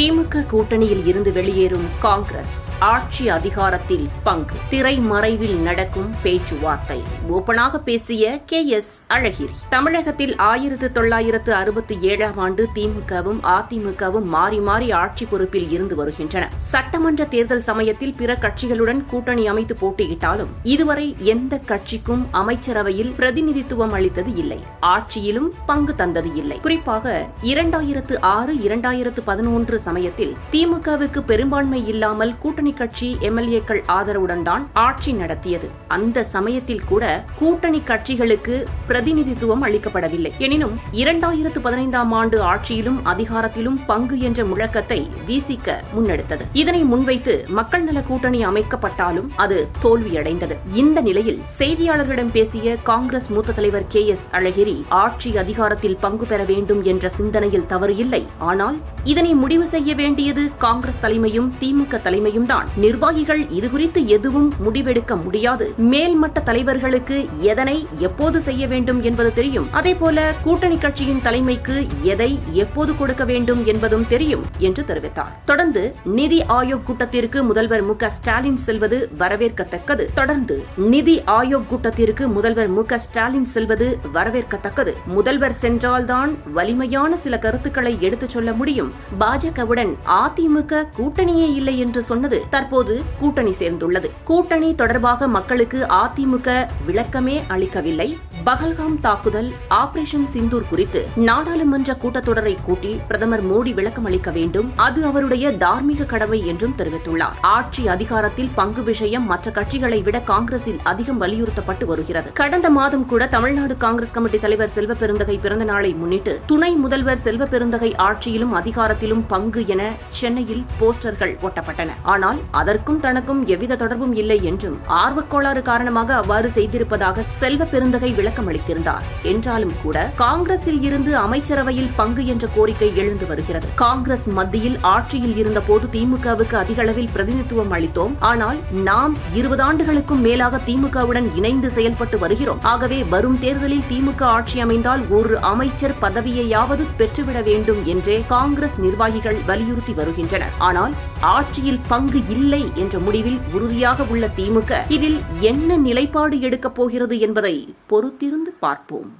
திமுக கூட்டணியில் இருந்து வெளியேறும் காங்கிரஸ். ஆட்சி அதிகாரத்தில் பங்கு. திரை மறைவில் நடக்கும் பேச்சுவார்த்தை. ஓபனாக பேசிய கே எஸ் அழகிரி. தமிழகத்தில் ஆயிரத்து தொள்ளாயிரத்து அறுபத்தி ஏழாம் ஆண்டு திமுகவும் அதிமுகவும் மாறி மாறி ஆட்சி பொறுப்பில் இருந்து வருகின்றன. சட்டமன்ற தேர்தல் சமயத்தில் பிற கட்சிகளுடன் கூட்டணி அமைத்து போட்டியிட்டாலும் இதுவரை எந்த கட்சிக்கும் அமைச்சரவையில் பிரதிநிதித்துவம் அளித்தது இல்லை. ஆட்சியிலும் பங்கு தந்தது இல்லை. குறிப்பாக இரண்டாயிரத்து ஆறு இரண்டாயிரத்து பதினொன்று சமயத்தில் திமுகவுக்கு பெரும்பான்மை இல்லாமல் கூட்டணி கட்சி எம்எல்ஏக்கள் ஆதரவுடன் தான் ஆட்சி நடத்தியது. அந்த சமயத்தில் கூட கூட்டணி கட்சிகளுக்கு பிரதிநிதித்துவம் அளிக்கப்படவில்லை. எனினும் இரண்டாயிரத்து பதினைந்தாம் ஆண்டு ஆட்சியிலும் அதிகாரத்திலும் பங்கு என்ற முழக்கத்தை வீசிக்க முன்னெடுத்தது. இதனை முன்வைத்து மக்கள் நல கூட்டணி அமைக்கப்பட்டாலும் அது தோல்வியடைந்தது. இந்த நிலையில் செய்தியாளர்களிடம் பேசிய காங்கிரஸ் மூத்த தலைவர் கே எஸ் அழகிரி ஆட்சி அதிகாரத்தில் பங்கு பெற வேண்டும் என்ற சிந்தனையில் தவறு இல்லை. ஆனால் இதனை முடிவு செய்ய வேண்டியது காங்கிரஸ் தலைமையும் திமுக தலைமையும் தான். நிர்வாகிகள் இதுகுறித்து எதுவும் முடிவெடுக்க முடியாது. மேல்மட்ட தலைவர்களுக்கு எதனை எப்போது செய்ய வேண்டும் என்பது தெரியும். அதேபோல கூட்டணி கட்சியின் தலைமைக்கு எதை எப்போது கொடுக்க வேண்டும் என்பதும் தெரியும் என்று தெரிவித்தார். தொடர்ந்து நிதி ஆயோக் கூட்டத்திற்கு முதல்வர் மு ஸ்டாலின் செல்வது வரவேற்கத்தக்கது. தொடர்ந்து நிதி ஆயோக் கூட்டத்திற்கு முதல்வர் மு ஸ்டாலின் செல்வது வரவேற்கத்தக்கது. முதல்வர் சென்றால்தான் வலிமையான சில கருத்துக்களை எடுத்துச் சொல்ல முடியும். பாஜக பார்த்தவுடன் அதிமுக கூட்டணியே இல்லை என்று சொன்னது தற்போது கூட்டணி சேர்ந்துள்ளது. கூட்டணி தொடர்பாக மக்களுக்கு அதிமுக விளக்கமே அளிக்கவில்லை. பகல்காம் தாக்குதல் ஆபரேஷன் சிந்தூர் குறித்து நாடாளுமன்ற கூட்டத்தொடரை கூட்டி பிரதமர் மோடி விளக்கம் அளிக்க வேண்டும். அது அவருடைய தார்மீக கடமை என்றும் தெரிவித்துள்ளார். ஆட்சி அதிகாரத்தில் பங்கு விஷயம் மற்ற கட்சிகளை விட காங்கிரசில் அதிகம் வலியுறுத்தப்பட்டு வருகிறது. கடந்த மாதம் கூட தமிழ்நாடு காங்கிரஸ் கமிட்டி தலைவர் செல்வ பெருந்தகை பிறந்த நாளை முன்னிட்டு துணை முதல்வர் செல்வ பெருந்தகை ஆட்சியிலும் அதிகாரத்திலும் பங்கு என சென்னையில் போஸ்டர்கள் ஒட்டப்பட்டன. ஆனால் அதற்கும் தனக்கும் எவ்வித தொடர்பும் இல்லை என்றும் ஆர்வக்கோளாறு காரணமாக அவ்வாறு செய்திருப்பதாக செல்வ பெருந்தகை விளக்கம் விளக்கம் அளித்திருந்தார். என்றாலும் கூட காங்கிரஸில் இருந்து அமைச்சரவையில் பங்கு என்ற கோரிக்கை எழுந்து வருகிறது. காங்கிரஸ் மத்தியில் ஆட்சியில் இருந்தபோது திமுகவுக்கு அதிக அளவில் பிரதிநிதித்துவம் அளித்தோம். ஆனால் நாம் இருபது ஆண்டுகளுக்கும் மேலாக திமுகவுடன் இணைந்து செயல்பட்டு வருகிறோம். ஆகவே வரும் தேர்தலில் திமுக ஆட்சி அமைந்தால் ஒரு அமைச்சர் பதவியையாவது பெற்றுவிட வேண்டும் என்றே காங்கிரஸ் நிர்வாகிகள் வலியுறுத்தி வருகின்றனர். ஆனால் ஆட்சியில் பங்கு இல்லை என்ற முடிவில் உறுதியாக உள்ள திமுக இதில் என்ன நிலைப்பாடு எடுக்கப் போகிறது என்பதை பொறுத்து பொறுத்திருந்து பார்ப்போம்.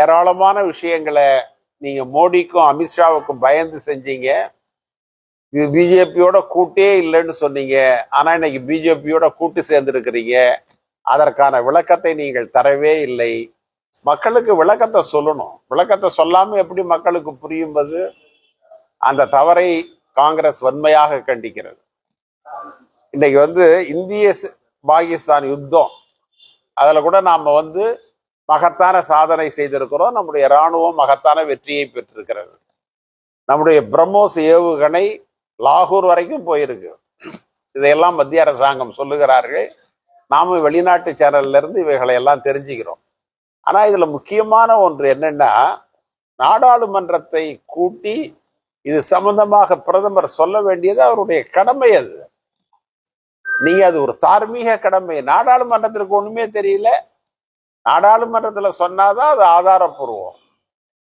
ஏராளமான விஷயங்களை நீங்க மோடிக்கும் அமித்ஷாவுக்கும் பயந்து செஞ்சீங்க. இது பிஜேபியோட கூட்டே இல்லைன்னு சொன்னீங்க. ஆனா இன்னைக்கு பிஜேபியோட கூட்டு சேர்ந்துருக்கிறீங்க. அதற்கான விளக்கத்தை நீங்கள் தரவே இல்லை. மக்களுக்கு விளக்கத்தை சொல்லணும். விளக்கத்தை சொல்லாம எப்படி மக்களுக்கு புரியும்போது அந்த தவறை காங்கிரஸ் வன்மையாக கண்டிக்கிறது. இன்னைக்கு வந்து இந்திய பாகிஸ்தான் யுத்தம். அதில் கூட நாம் வந்து மகத்தான சாதனை செய்திருக்கிறோம். நம்முடைய இராணுவம் மகத்தான வெற்றியை பெற்றிருக்கிறது. நம்முடைய பிரம்மோஸ் ஏவுகணை லாகூர் வரைக்கும் போயிருக்கு. இதையெல்லாம் மத்திய அரசாங்கம் சொல்லுகிறார்கள். நாம வெளிநாட்டு சேனல்ல இருந்து இவைகளை எல்லாம் தெரிஞ்சுக்கிறோம். ஆனா இதுல முக்கியமான ஒன்று என்னன்னா நாடாளுமன்றத்தை கூட்டி இது சம்பந்தமாக பிரதமர் சொல்ல வேண்டியது அவருடைய கடமை அது. நீங்க அது ஒரு தார்மீக கடமை. நாடாளுமன்றத்திற்கு ஒண்ணுமே தெரியல. நாடாளுமன்றத்துல சொன்னாதான் அது ஆதாரப்பூர்வம்.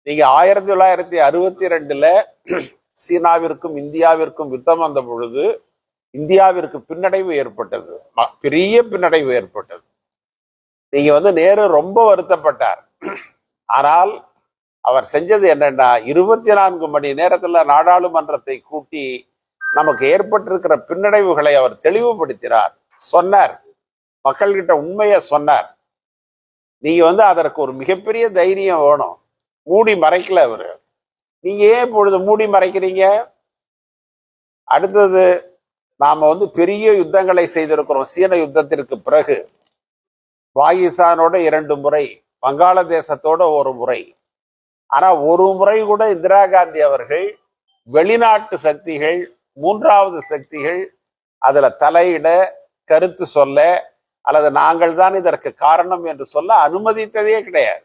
நீங்க ஆயிரத்தி தொள்ளாயிரத்தி அறுபத்தி ரெண்டுல சீனாவிற்கும் இந்தியாவிற்கும் யுத்தம் வந்த பொழுது இந்தியாவிற்கு பின்னடைவு ஏற்பட்டது. ம- பெரிய பின்னடைவு ஏற்பட்டது. நீங்க வந்து நேரு ரொம்ப வருத்தப்பட்டார். ஆனால் அவர் செஞ்சது என்னன்னா இருபத்தி நான்கு மணி நேரத்துல நாடாளுமன்றத்தை கூட்டி நமக்கு ஏற்பட்டிருக்கிற பின்னடைவுகளை அவர் தெளிவுபடுத்தினார். சொன்னார். மக்கள்கிட்ட உண்மையை சொன்னார். நீங்க வந்து அதற்கு ஒரு மிகப்பெரிய தைரியம் வேணும். மூடி மறைக்கல அவர். நீங்க ஏன் இப்பொழுது மூடி மறைக்கிறீங்க? அடுத்தது நாம வந்து பெரிய யுத்தங்களை செய்திருக்கிறோம். சீன யுத்தத்திற்கு பிறகு. பாகிஸ்தானோட இரண்டு முறை வங்காளதேசத்தோட ஒரு முறை. ஆனா ஒரு முறை கூட இந்திரா காந்தி அவர்கள் வெளிநாட்டு சக்திகள் மூன்றாவது சக்திகள் அதுல தலையிட கருத்து சொல்ல அல்லது நாங்கள் தான் இதற்கு காரணம் என்று சொல்ல அனுமதித்ததே கிடையாது.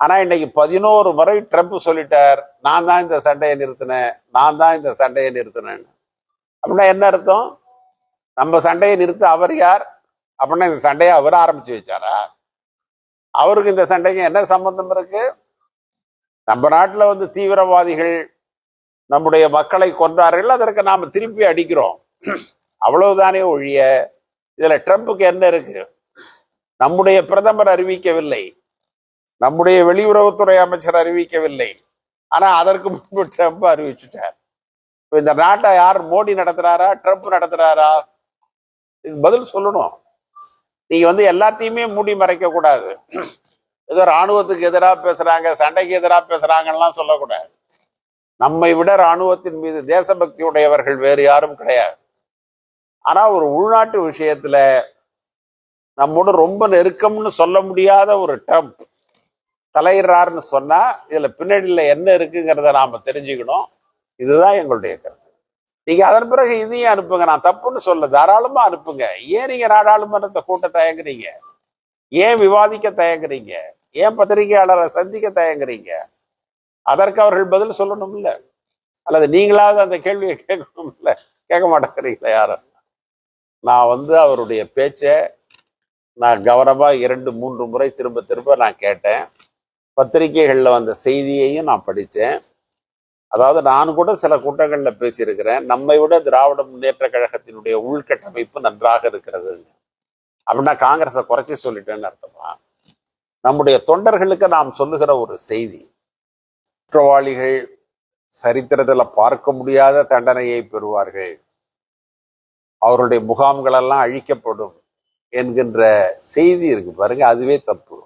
ஆனா இன்னைக்கு பதினோரு முறை ட்ரம்ப் சொல்லிட்டார் நான் தான் இந்த சண்டையை நிறுத்தினேன் நான் தான் இந்த சண்டையை நிறுத்தினேன்னு அப்படின்னா என்ன அர்த்தம்? நம்ம சண்டையை நிறுத்த அவர் யார்? அப்படின்னா இந்த சண்டையை அவர் ஆரம்பிச்சு வச்சாரா? அவருக்கு இந்த சண்டைக்கு என்ன சம்பந்தம் இருக்கு? நம்ம நாட்டில் வந்து தீவிரவாதிகள் நம்முடைய மக்களை கொன்றார்கள் அதற்கு நாம திருப்பி அடிக்கிறோம். அவ்வளவுதானே ஒழிய இதுல ட்ரம்ப்புக்கு என்ன இருக்கு? நம்முடைய பிரதமர் அறிவிக்கவில்லை. நம்முடைய வெளியுறவுத்துறை அமைச்சர் அறிவிக்கவில்லை. ஆனா அதற்கு முன்பு ட்ரம்ப் அறிவிச்சுட்டார். இப்போ இந்த நாட்டை யார் மோடி நடத்துறாரா ட்ரம்ப் நடத்துறாரா? இதுக்கு பதில் சொல்லணும். நீங்க வந்து எல்லாத்தையுமே மூடி மறைக்க கூடாது. ஏதோ ராணுவத்துக்கு எதிராக பேசுறாங்க சண்டைக்கு எதிராக பேசுறாங்கலாம் சொல்லக்கூடாது. நம்மை விட ராணுவத்தின் மீது தேசபக்தி உடையவர்கள் வேறு யாரும் கிடையாது. ஆனால் ஒரு உள்நாட்டு விஷயத்தில் நம்மோட ரொம்ப நெருக்கம்னு சொல்ல முடியாத ஒரு ட்ரம்ப் தலையிடுறாருன்னு சொன்னால் இதில் பின்னணியில என்ன இருக்குங்கிறத நாம் தெரிஞ்சுக்கணும். இதுதான் எங்களுடைய கருத்து. நீங்கள் அதன் பிறகு இதையும் அனுப்புங்க. நான் தப்புன்னு சொல்ல தாராளமாக அனுப்புங்க. ஏன் நீங்கள் நாடாளுமன்றத்தை கூட்ட தயங்குறீங்க? ஏன் விவாதிக்க தயங்குறீங்க? ஏன் பத்திரிகையாளரை சந்திக்க தயங்குறீங்க? அதற்கு அவர்கள் பதில் சொல்லணும்ல. அல்லது நீங்களாவது அந்த கேள்வியை கேட்கணும்ல. கேட்க மாட்டேங்கிறீங்களா யாரும்? நான் வந்து அவருடைய பேச்சை நான் கவனமாக இரண்டு மூன்று முறை திரும்ப திரும்ப நான் கேட்டேன். பத்திரிகைகளில் வந்த செய்தியையும் நான் படித்தேன். அதாவது நான் கூட சில கூட்டங்களில் பேசியிருக்கிறேன். நம்மை விட திராவிட முன்னேற்ற கழகத்தினுடைய உள்கட்டமைப்பு நன்றாக இருக்கிறது. அப்படின்னா காங்கிரஸை குறைச்சி சொல்லிட்டேன்னு அர்த்தமா? நம்முடைய தொண்டர்களுக்கு நாம் சொல்லுகிற ஒரு செய்தி குற்றவாளிகள் சரித்திரத்தில் பார்க்க முடியாத தண்டனையை பெறுவார்கள். அவருடைய முகாம்களெல்லாம் அழிக்கப்படும் என்கின்ற செய்தி இருக்கு. பாருங்க அதுவே தப்பு.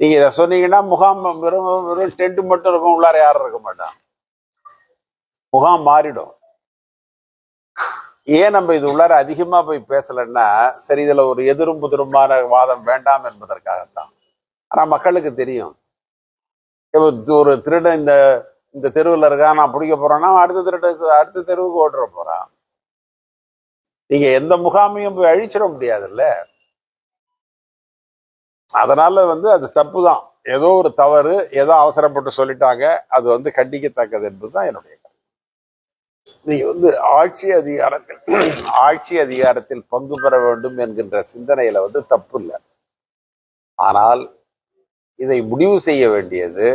நீங்க இதை சொன்னீங்கன்னா முகாம் வெறும் வெறும் டென்ட் மட்டும் இருக்கும் உள்ளார யாரும் இருக்க மாட்டான் முகாம் மாறிடும். ஏன் நம்ம இது உள்ளார அதிகமா போய் பேசலைன்னா சரி இதுல ஒரு எதிரும் புதிருமான வாதம் வேண்டாம் என்பதற்காகத்தான். ஆனா மக்களுக்கு தெரியும். இப்போ ஒரு திருடன் இந்த இந்த தெருவில் இருக்கான் நான் பிடிக்க போறேன்னா அடுத்த திருடனுக்கு அடுத்த தெருவுக்கு ஓட்டுற போறான். நீங்க எந்த முகாமையும் போய் அழிச்சிட முடியாதுல்ல? அதனால வந்து அது தப்பு தான் ஏதோ ஒரு தவறு ஏதோ அவசரப்பட்டு சொல்லிட்டாங்க அது வந்து கண்டிக்கத்தக்கது என்பதுதான் என்னுடைய கருத்து. நீங்க வந்து ஆட்சி அதிகாரத்தில் ஆட்சி அதிகாரத்தில் பங்கு பெற வேண்டும் என்கின்ற சிந்தனையில வந்து தப்பு இல்லை ஆனால் இதை முடிவு செய்ய வேண்டியது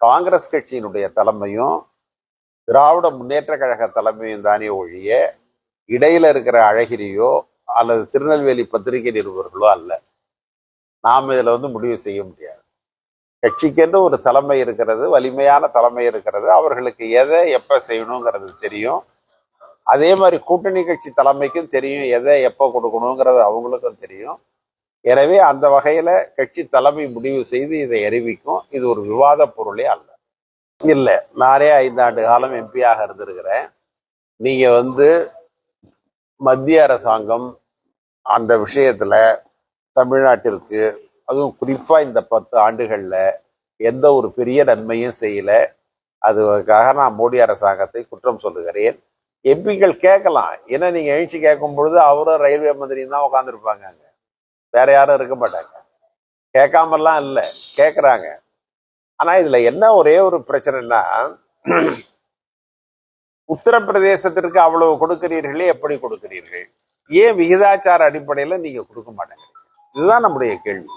காங்கிரஸ் கட்சியினுடைய தலைமையும் திராவிட முன்னேற்ற கழக தலைமையும் தானே ஒழிய இடையில இருக்கிற அழகிரியோ அல்லது திருநெல்வேலி பத்திரிகை நிருபர்களோ அல்ல. நாம் இதில் வந்து முடிவு செய்ய முடியாது. கட்சிக்கென்று ஒரு தலைமை இருக்கிறது வலிமையான தலைமை இருக்கிறது அவர்களுக்கு எதை எப்போ செய்யணுங்கிறது தெரியும். அதே மாதிரி கூட்டணி கட்சி தலைமைக்கும் தெரியும் எதை எப்போ கொடுக்கணுங்கிறது அவங்களுக்கும் தெரியும். எனவே அந்த வகையில் கட்சி தலைமை முடிவு செய்து இதை அறிவிக்கும். இது ஒரு விவாத பொருளே அல்ல. இல்லை நானே ஐந்தாண்டு காலம் எம்பியாக இருந்திருக்கிறேன். நீங்கள் வந்து மத்திய அரசாங்கம் அந்த விஷயத்தில் தமிழ்நாட்டிற்கு அதுவும் குறிப்பாக இந்த பத்து ஆண்டுகளில் எந்த ஒரு பெரிய நன்மையும் செய்யலை. அதுக்காக நான் மோடி அரசாங்கத்தை குற்றம் சொல்லுகிறேன். எம்பிக்கள் கேட்கலாம். ஏன்னா நீங்கள் எழுச்சி கேட்கும் பொழுது அவரும் ரயில்வே மந்திரியும் தான் உட்காந்துருப்பாங்க அங்கே. வேற யாரும் இருக்க மாட்டாங்க. கேட்காமலாம் இல்லை. கேட்குறாங்க. ஆனால் இதில் என்ன ஒரே ஒரு பிரச்சனைன்னா உத்தரப்பிரதேசத்திற்கு அவ்வளவு கொடுக்கிறீர்களே எப்படி கொடுக்கிறீர்கள்? ஏன் விகிதாச்சார அடிப்படையில நீங்க கொடுக்க மாட்டேங்கிறீங்க? இதுதான் நம்முடைய கேள்வி.